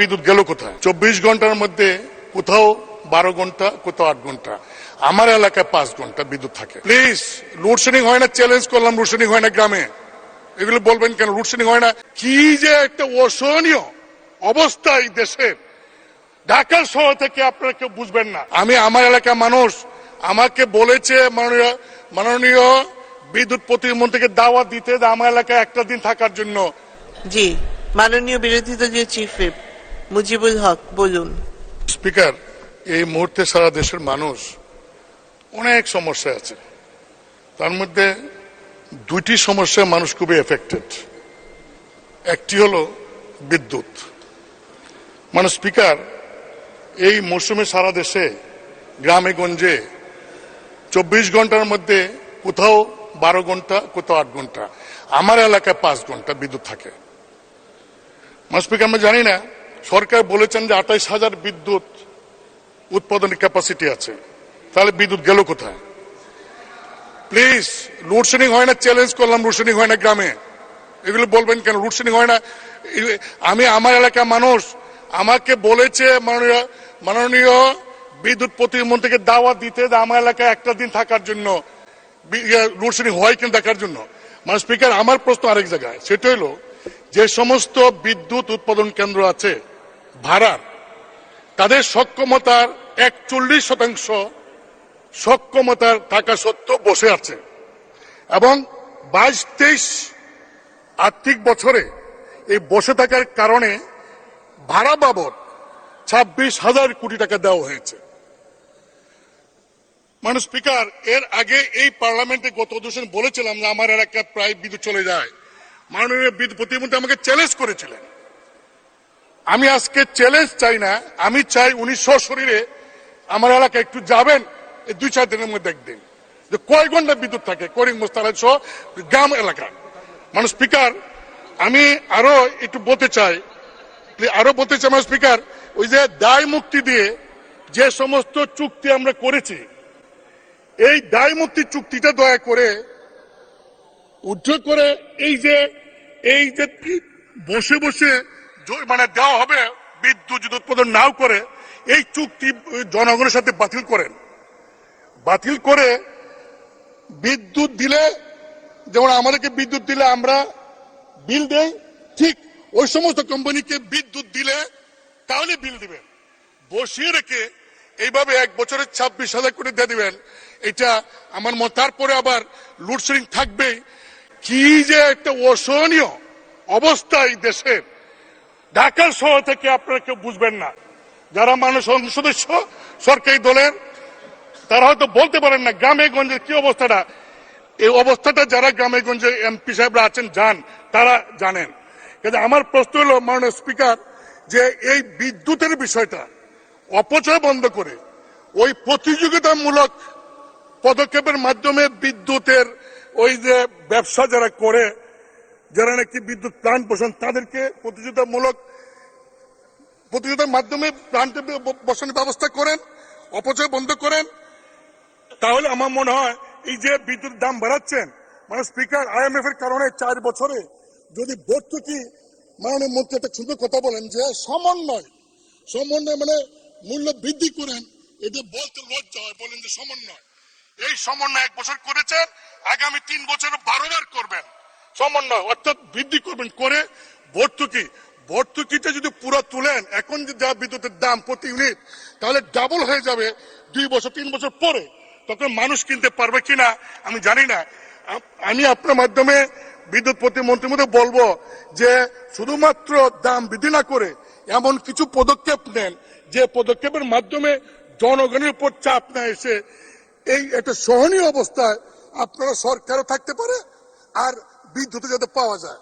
বিদ্যুৎ গেল কোথায়? চব্বিশ ঘণ্টার মধ্যে কোথাও বারো ঘণ্টা, কোথাও আট ঘণ্টা। আমার এলাকায় পাঁচ ঘণ্টা বিদ্যুৎ থাকে। প্লিজ লোডশেডিং হয় না চ্যালেঞ্জ করলাম লোডশেডিং হয় না গ্রামে। এগুলো বলবেন কেন? লোডশেডিং হয় না। কি যে একটা অসহনীয় অবস্থা এই দেশের। ঢাকা শহর থেকে আপনারা কেউ বুঝবেন না। আমি আমার এলাকার মানুষ, আমাকে বলেছে মাননীয় মাননীয় বিদ্যুৎ প্রতিমন্ত্রীকে দাওয়াত দিতে আমার এলাকায় একটা দিন থাকার জন্য। জি, মাননীয় বিরোধী দলীয় চিফ হুইপ মুজিবুল হক, বলুন। স্পিকার, এই মুহূর্তে সারা দেশের মানুষ অনেক সমস্যা আছে। তার মধ্যে দুইটি সমস্যা মানুষ খুবই এফেক্টেড একটি হলো বিদ্যুৎ। মানে স্পিকার, এই মৌসুমে সারা দেশে, গ্রামে গঞ্জে চব্বিশ ঘণ্টার মধ্যে কোথাও বারো ঘণ্টা, কোথাও আট ঘণ্টা। আমার এলাকায় পাঁচ ঘণ্টা বিদ্যুৎ থাকে। মানে স্পিকার, আমরা জানি না সরকার বলেছেন যে আঠাইশ হাজার বিদ্যুৎ উৎপাদনের ক্যাপাসিটি আছে। তাহলে বিদ্যুৎ গেল কোথায়? প্লিজ লোডশেডিং হয় না চ্যালেঞ্জ করলাম লোডশেডিং হয় না গ্রামে। এগুলো বলবেন কেন? লোডশেডিং হয় না। আমি, আমার এলাকার মানুষ, আমাকে বলেছে মাননীয় মাননীয় বিদ্যুৎ প্রতিমন্ত্রীকে দাওয়াত দিতে যে আমার এলাকায় একটা দিন থাকার জন্য লোডশেডিং হয় কিনা দেখার জন্য। মানে স্পিকার, আমার প্রশ্ন আরেক জায়গায়। সেটা হলো, যে সমস্ত বিদ্যুৎ উৎপাদন কেন্দ্র আছে ভাড়ার তাদের সক্ষমতার একচল্লিশ শতাংশ সক্ষমতার থাকা সত্ত্বেও বসে আছে এবং বাইশ তেইশ আর্থিক বছরে এই বসে থাকার কারণে ভাড়া বাবদ ছাব্বিশ হাজার কোটি টাকা দেওয়া হয়েছে। মানে স্পিকার, এর আগে এই পার্লামেন্টে গত অধিবেশন বলেছিলাম যে আমার এলাকায় প্রায় বিদ্যুৎ চলে যায়। মাননীয় বিদ্যুৎ প্রতিমন্ত্রী আমাকে চ্যালেঞ্জ করেছিলেন। আমি আজকে চ্যালেঞ্জ চাই না, আমি চাই উনি শরীরে আমার এলাকায় একটু যাবেন, এই দুই চার দিনের মধ্যে একদিন। যে কয় ঘণ্টা বিদ্যুৎ থাকে করিং মোস্তারাজ সহ গ্রাম এলাকা মানে স্পিকার, আমি আরও একটু বলতে চাই আরও বলতে চাই আমার স্পিকার, ওই যে দায় মুক্তি দিয়ে যে সমস্ত চুক্তি আমরা করেছি, এই দায় মুক্তি চুক্তিটা দয়া করে উদ্যোগ করে এই যে এই যে বসে বসে মানে দেওয়া হবে, বিদ্যুৎ যদি উৎপাদন নাও করে, এই চুক্তি জনগণের সাথে বাতিল করেন। বাতিল করে বিদ্যুৎ দিলে, যেমন আমাদেরকে বিদ্যুৎ দিলে আমরা বিল দেই, ঠিক ওই সমস্ত কোম্পানিকে বিদ্যুৎ দিলে তাহলে বিল দিবেন। বসিয়ে রেখে এইভাবে এক বছরে ছাব্বিশ হাজার কোটি দিয়ে দিবেন। এটা আমার মত। তারপরে আবার লোডশেডিং থাকবেই। কি যে একটা অসহনীয় অবস্থা এই দেশের। ঢাকা শহর থেকে আপনারা কেউ বুঝবেন না। যারা মানুষ সদস্য, সরকারি দলের, তারা হয়তো বলতে পারেন না গ্রামে গঞ্জের কি অবস্থাটা। এই অবস্থাটা যারা গ্রামে গঞ্জে এমপি সাহেবরা আছেন, যান, তারা জানেন। কিন্তু আমার প্রশ্ন হলো, মাননীয় স্পিকার, যে এই বিদ্যুতের বিষয়টা অপচয় বন্ধ করে ওই প্রতিযোগিতামূলক পদক্ষেপের মাধ্যমে বিদ্যুতের ওই যে ব্যবসা যারা করে যারা নাকি বিদ্যুৎ প্লান্ট বসান তাদেরকে প্রতিযোগিতামূলক, প্রতিযোগিতার মাধ্যমে প্লান্টে বসানোর ব্যবস্থা করেন, অপচয় বন্ধ করেন। তাহলে আমার মনে হয়, এই যে বিদ্যুৎ দাম বাড়াচ্ছেন মানে স্পিকার আইএমএফ এর কারণে চার বছরে যদি ভর্তুকি মাননীয় মন্ত্রী একটা সুন্দর কথা বলেন যে সমন্বয় সমন্বয় মানে মূল্য বৃদ্ধি করেন এটা বলতে লজ্জা হয়, বলেন যে সমন্বয়। এই সমন্বয় এক বছর করেছেন, আগামী তিন বছর বারো বার করবেন। সমন্বয়, অর্থাৎ বৃদ্ধি করবেন করে ভর্তুকি। ভর্তুকিটা যদি পুরো তুলেন, এখন যে বিদ্যুতের দাম প্রতি ইউনিট, তাহলে ডাবল হয়ে যাবে দুই বছর, তিন বছর পরে। তখন মানুষ কিনতে পারবে কিনা, আমি জানি না। আমি আপনার মাধ্যমে বিদ্যুৎ প্রতিমন্ত্রীর মধ্যে বলব যে শুধুমাত্র দাম বৃদ্ধি না করে এমন কিছু পদক্ষেপ নেন, যে পদক্ষেপের মাধ্যমে জনগণের উপর চাপ না এসে এই একটা সহনীয় অবস্থায় আপনারা সরকারও থাকতে পারে, আর বিদ্যুৎ যাতে পাওয়া যায়।